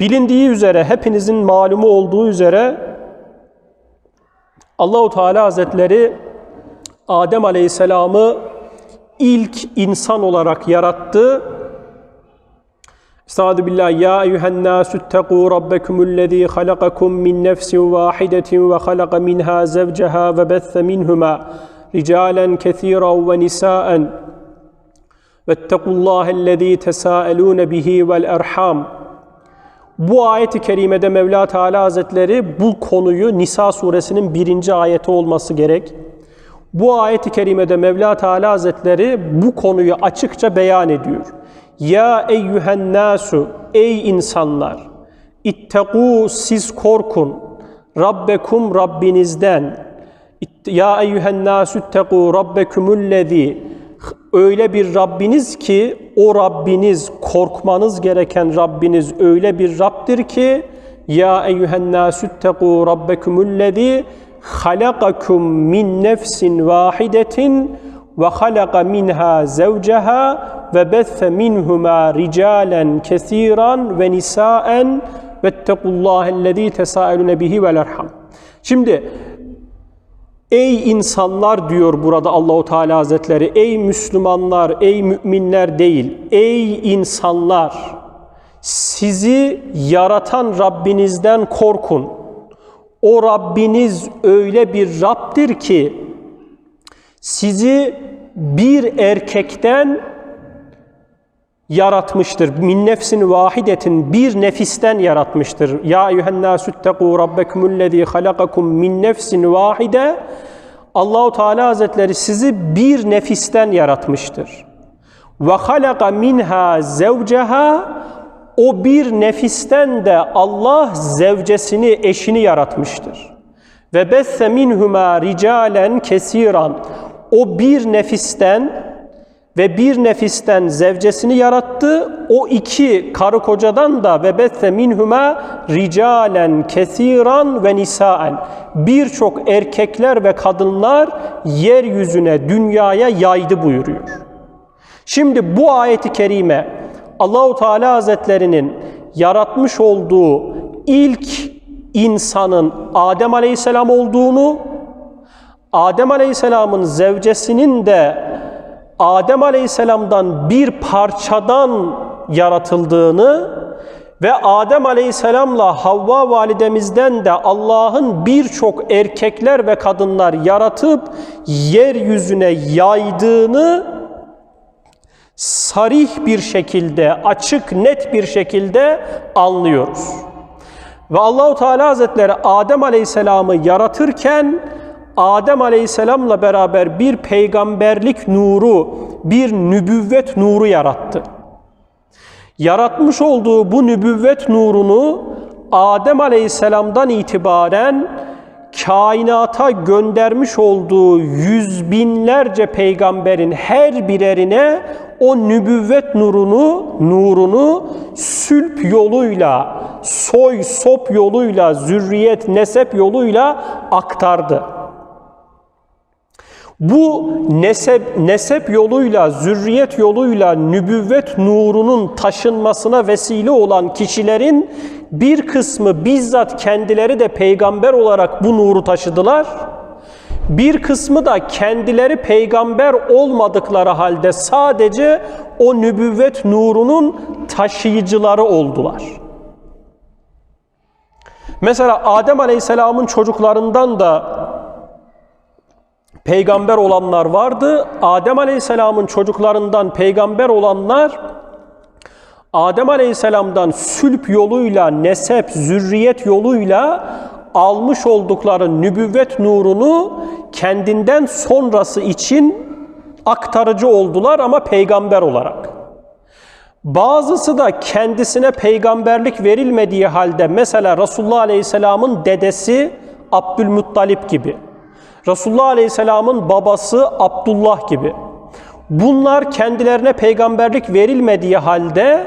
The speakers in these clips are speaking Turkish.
Bilindiği üzere, hepinizin malumu olduğu üzere Allahu Teala Hazretleri Adem Aleyhisselam'ı ilk insan olarak yarattı. Estaizu billah ya eyyühen nasu ttegû rabbekumullezî halakakum min nefsin vâhidetin ve halaka minhâ zevceha ve besse minhuma ricalen kethîran ve nisâen vettequllâhellezî tesâelûne bihi vel erham bu ayeti kerimede Mevla Teala Hazretleri bu konuyu Nisa suresinin birinci ayeti olması gerek. Bu ayeti kerimede Mevla Teala Hazretleri bu konuyu açıkça beyan ediyor. Ya eyyühen nasu, ey insanlar, ittegû siz korkun, Rabbekum Rabbinizden, ya eyyühen nasu ittegû Rabbekumullezî, öyle bir Rabbiniz ki o Rabbiniz korkmanız gereken Rabbiniz öyle bir Rabbdir ki ya eyyühen nasu ittegû Rabbekumullezî halakakum min nefsin vahidetin ve halaka minha zevceha ve bethe minhuma ricalen kesiran ve nisaen vettekullâhellezî tesâelune bihi vel erham. Şimdi Ey insanlar diyor burada Allahu Teala Hazretleri. Ey Müslümanlar, ey müminler değil. Ey insanlar. Sizi yaratan Rabbinizden korkun. O Rabbiniz öyle bir Rabbdir ki sizi bir erkekten yaratmıştır. Min nefsin vahidetin bir nefisten yaratmıştır. Ya eyyühen nasu ittegû rabbekumullezî halakakum min nefsin vahide. Allahu Teala Hazretleri sizi bir nefisten yaratmıştır. Ve halaka minha zevceha o bir nefisten de Allah zevcesini, eşini yaratmıştır. Ve besse minhuma ricalen kesiran o bir nefisten ve bir nefisten zevcesini yarattı. O iki karı kocadan da ve besse minhuma ricalen kesiran ve nisaen. Birçok erkekler ve kadınlar yeryüzüne, dünyaya yaydı buyuruyor. Şimdi bu ayeti kerime Allahu Teala Hazretlerinin yaratmış olduğu ilk insanın Adem Aleyhisselam olduğunu, Adem Aleyhisselam'ın zevcesinin de Adem Aleyhisselam'dan bir parçadan yaratıldığını ve Adem Aleyhisselam'la Havva validemizden de Allah'ın birçok erkekler ve kadınlar yaratıp yeryüzüne yaydığını sarih bir şekilde, açık, net bir şekilde anlıyoruz. Ve Allahu Teala Hazretleri Adem Aleyhisselam'ı yaratırken Adem Aleyhisselam'la beraber bir peygamberlik nuru, bir nübüvvet nuru yarattı. Yaratmış olduğu bu nübüvvet nurunu Adem Aleyhisselam'dan itibaren kainata göndermiş olduğu yüz binlerce peygamberin her birerine o nübüvvet nurunu, nurunu sülp yoluyla, soy sop yoluyla, zürriyet nesep yoluyla aktardı. Bu nesep, nesep yoluyla, zürriyet yoluyla nübüvvet nurunun taşınmasına vesile olan kişilerin bir kısmı bizzat kendileri de peygamber olarak bu nuru taşıdılar. Bir kısmı da kendileri peygamber olmadıkları halde sadece o nübüvvet nurunun taşıyıcıları oldular. Mesela Adem Aleyhisselam'ın çocuklarından da peygamber olanlar vardı. Adem Aleyhisselam'ın çocuklarından peygamber olanlar Adem Aleyhisselam'dan sülp yoluyla, nesep, zürriyet yoluyla almış oldukları nübüvvet nurunu kendinden sonrası için aktarıcı oldular ama peygamber olarak. Bazısı da kendisine peygamberlik verilmediği halde mesela Resulullah Aleyhisselam'ın dedesi Abdülmuttalip gibi. Resulullah Aleyhisselam'ın babası Abdullah gibi. Bunlar kendilerine peygamberlik verilmediği halde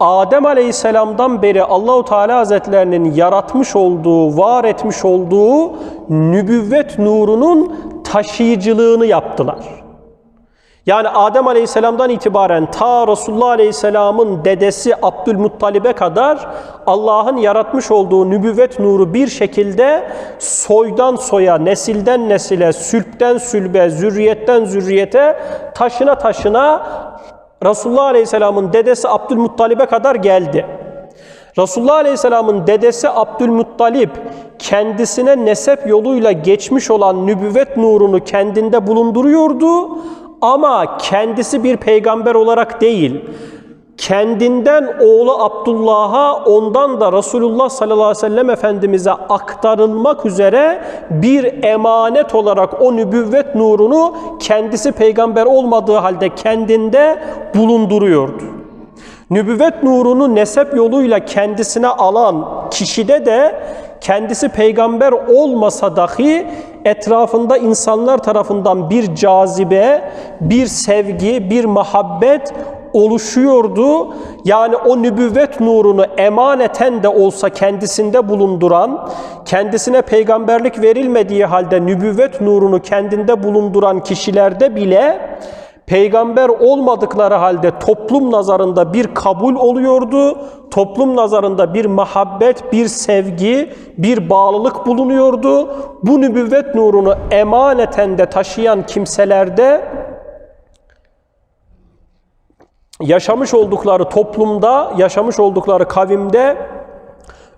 Adem Aleyhisselam'dan beri Allahu Teala Hazretlerinin yaratmış olduğu, var etmiş olduğu nübüvvet nurunun taşıyıcılığını yaptılar. Yani Adem Aleyhisselam'dan itibaren ta Resulullah Aleyhisselam'ın dedesi Abdülmuttalib'e kadar Allah'ın yaratmış olduğu nübüvvet nuru bir şekilde soydan soya, nesilden nesile, sülpten sülbe, zürriyetten zürriyete, taşına taşına Resulullah Aleyhisselam'ın dedesi Abdülmuttalib'e kadar geldi. Resulullah Aleyhisselam'ın dedesi Abdülmuttalip kendisine nesep yoluyla geçmiş olan nübüvvet nurunu kendinde bulunduruyordu ama kendisi bir peygamber olarak değil. Kendinden oğlu Abdullah'a ondan da Resulullah sallallahu aleyhi ve sellem Efendimiz'e aktarılmak üzere bir emanet olarak o nübüvvet nurunu kendisi peygamber olmadığı halde kendinde bulunduruyordu. Nübüvvet nurunu nesep yoluyla kendisine alan kişide de kendisi peygamber olmasa dahi etrafında insanlar tarafından bir cazibe, bir sevgi, bir muhabbet oluşuyordu. Yani o nübüvvet nurunu emaneten de olsa kendisinde bulunduran, kendisine peygamberlik verilmediği halde nübüvvet nurunu kendinde bulunduran kişilerde bile peygamber olmadıkları halde toplum nazarında bir kabul oluyordu. Toplum nazarında bir muhabbet, bir sevgi, bir bağlılık bulunuyordu. Bu nübüvvet nurunu emaneten de taşıyan kimselerde yaşamış oldukları toplumda, yaşamış oldukları kavimde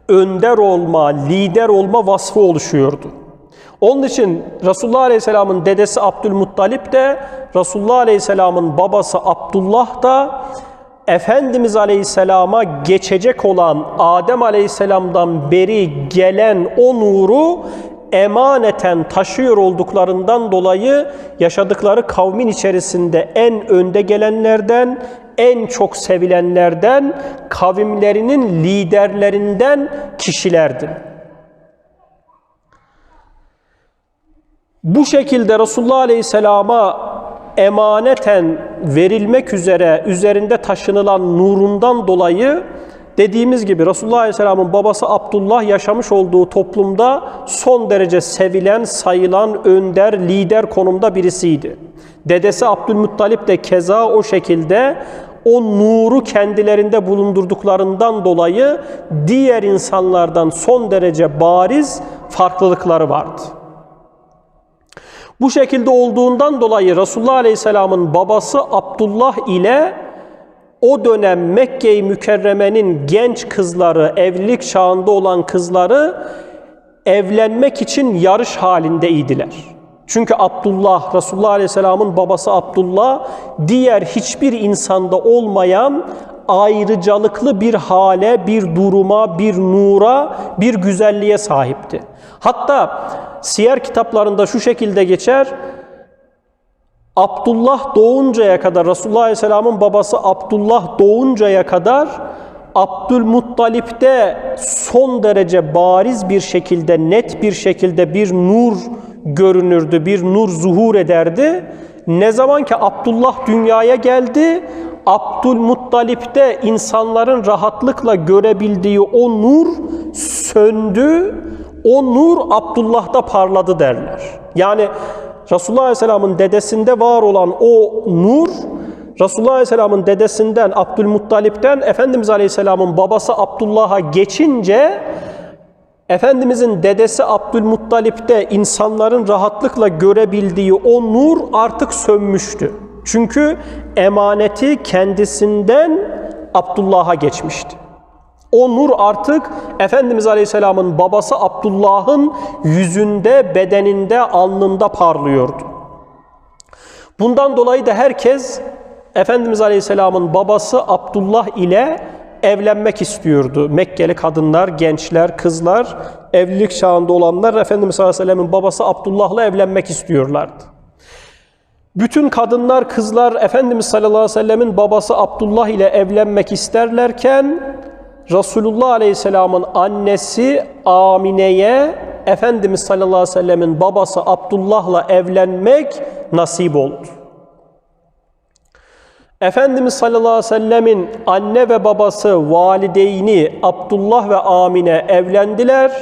önder olma, lider olma vasfı oluşuyordu. Onun için Resulullah Aleyhisselam'ın dedesi Abdülmuttalip de Resulullah Aleyhisselam'ın babası Abdullah da Efendimiz Aleyhisselam'a geçecek olan Adem Aleyhisselam'dan beri gelen o nuru emaneten taşıyor olduklarından dolayı yaşadıkları kavmin içerisinde en önde gelenlerden, en çok sevilenlerden, kavimlerinin liderlerinden kişilerdi. Bu şekilde Resulullah Aleyhisselam'a emaneten verilmek üzere üzerinde taşınılan nurundan dolayı dediğimiz gibi Resulullah Aleyhisselam'ın babası Abdullah yaşamış olduğu toplumda son derece sevilen, sayılan, önder, lider konumda birisiydi. Dedesi Abdülmuttalip de keza o şekilde o nuru kendilerinde bulundurduklarından dolayı diğer insanlardan son derece bariz farklılıkları vardı. Bu şekilde olduğundan dolayı Resulullah Aleyhisselam'ın babası Abdullah ile o dönem Mekke-i Mükerreme'nin genç kızları, evlilik çağında olan kızları evlenmek için yarış halindeydiler. Çünkü Abdullah, Resulullah Aleyhisselam'ın babası Abdullah, diğer hiçbir insanda olmayan ayrıcalıklı bir hale, bir duruma, bir nura, bir güzelliğe sahipti. Hatta siyer kitaplarında şu şekilde geçer. Abdullah doğuncaya kadar, Resulullah Aleyhisselam'ın babası Abdullah doğuncaya kadar Abdülmuttalip'te son derece bariz bir şekilde, net bir şekilde bir nur görünürdü, bir nur zuhur ederdi. Ne zaman ki Abdullah dünyaya geldi, Abdülmuttalip'te insanların rahatlıkla görebildiği o nur söndü, o nur Abdullah'da parladı derler. Yani Resulullah Aleyhisselam'ın dedesinde var olan o nur, Resulullah Aleyhisselam'ın dedesinden Abdülmuttalip'ten Efendimiz Aleyhisselam'ın babası Abdullah'a geçince Efendimizin dedesi Abdülmuttalip'te insanların rahatlıkla görebildiği o nur artık sönmüştü. Çünkü emaneti kendisinden Abdullah'a geçmişti. O nur artık Efendimiz Aleyhisselam'ın babası Abdullah'ın yüzünde, bedeninde, alnında parlıyordu. Bundan dolayı da herkes Efendimiz Aleyhisselam'ın babası Abdullah ile evlenmek istiyordu. Mekkeli kadınlar, gençler, kızlar, evlilik çağında olanlar Efendimiz Aleyhisselam'ın babası Abdullah'la evlenmek istiyorlardı. Bütün kadınlar, kızlar Efendimiz sallallahu aleyhi ve sellemin babası Abdullah ile evlenmek isterlerken Resulullah aleyhisselamın annesi Amine'ye Efendimiz sallallahu aleyhi ve sellemin babası Abdullah'la evlenmek nasip oldu. Efendimiz sallallahu aleyhi ve sellemin anne ve babası valideyni Abdullah ve Amine evlendiler.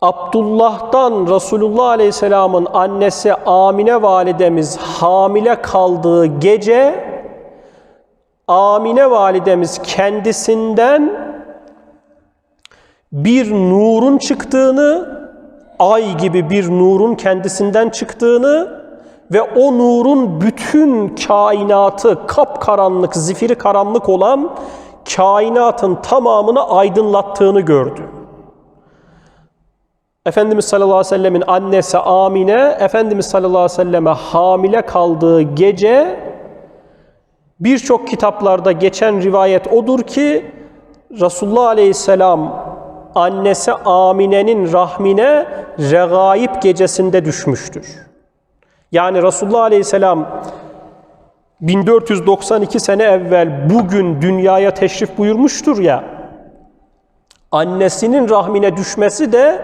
Abdullah'dan Resulullah Aleyhisselam'ın annesi Amine validemiz hamile kaldığı gece Amine validemiz kendisinden bir nurun çıktığını, ay gibi bir nurun kendisinden çıktığını ve o nurun bütün kainatı kapkaranlık, zifiri karanlık olan kainatın tamamını aydınlattığını gördü. Efendimiz sallallahu aleyhi ve sellemin annesi Amine, Efendimiz sallallahu aleyhi ve selleme hamile kaldığı gece birçok kitaplarda geçen rivayet odur ki Resulullah aleyhisselam annesi Amine'nin rahmine regaib gecesinde düşmüştür. Yani Resulullah aleyhisselam 1492 sene evvel bugün dünyaya teşrif buyurmuştur ya, annesinin rahmine düşmesi de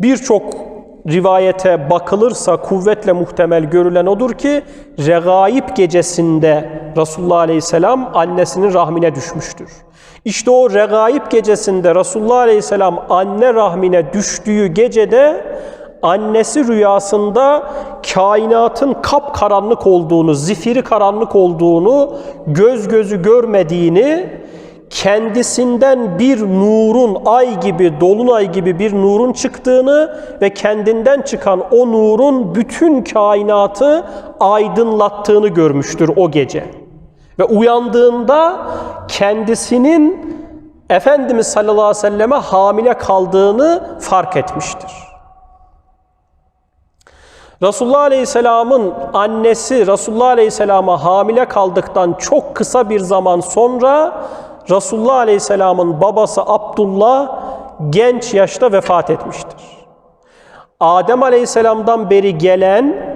birçok rivayete bakılırsa kuvvetle muhtemel görülen odur ki regaib gecesinde Resulullah Aleyhisselam annesinin rahmine düşmüştür. İşte o regaib gecesinde Resulullah Aleyhisselam anne rahmine düştüğü gecede annesi rüyasında kainatın kapkaranlık olduğunu, zifiri karanlık olduğunu, göz gözü görmediğini, kendisinden bir nurun ay gibi, dolunay gibi bir nurun çıktığını ve kendinden çıkan o nurun bütün kainatı aydınlattığını görmüştür o gece. Ve uyandığında kendisinin Efendimiz sallallahu aleyhi ve selleme hamile kaldığını fark etmiştir. Resulullah Aleyhisselam'ın annesi Resulullah Aleyhisselam'a hamile kaldıktan çok kısa bir zaman sonra Resulullah Aleyhisselam'ın babası Abdullah genç yaşta vefat etmiştir. Adem Aleyhisselam'dan beri gelen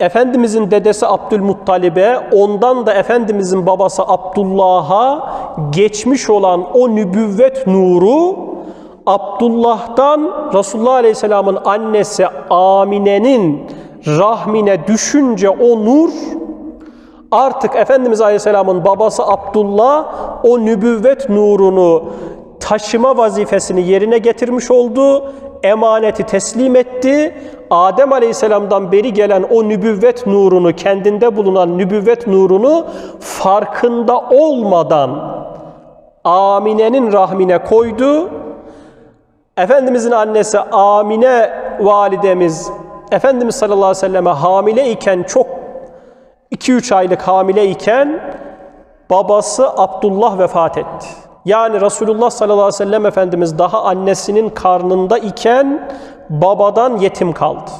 Efendimizin dedesi Abdülmuttalib'e, ondan da Efendimizin babası Abdullah'a geçmiş olan o nübüvvet nuru Abdullah'tan Resulullah Aleyhisselam'ın annesi Amine'nin rahmine düşünce o nur artık Efendimiz Aleyhisselam'ın babası Abdullah o nübüvvet nurunu taşıma vazifesini yerine getirmiş oldu. Emaneti teslim etti. Adem Aleyhisselam'dan beri gelen o nübüvvet nurunu, kendinde bulunan nübüvvet nurunu farkında olmadan Amine'nin rahmine koydu. Efendimizin annesi Amine validemiz Efendimiz sallallahu aleyhi ve selleme hamile iken çok 2-3 aylık hamile iken babası Abdullah vefat etti. Yani Resulullah sallallahu aleyhi ve sellem Efendimiz daha annesinin karnında iken babadan yetim kaldı.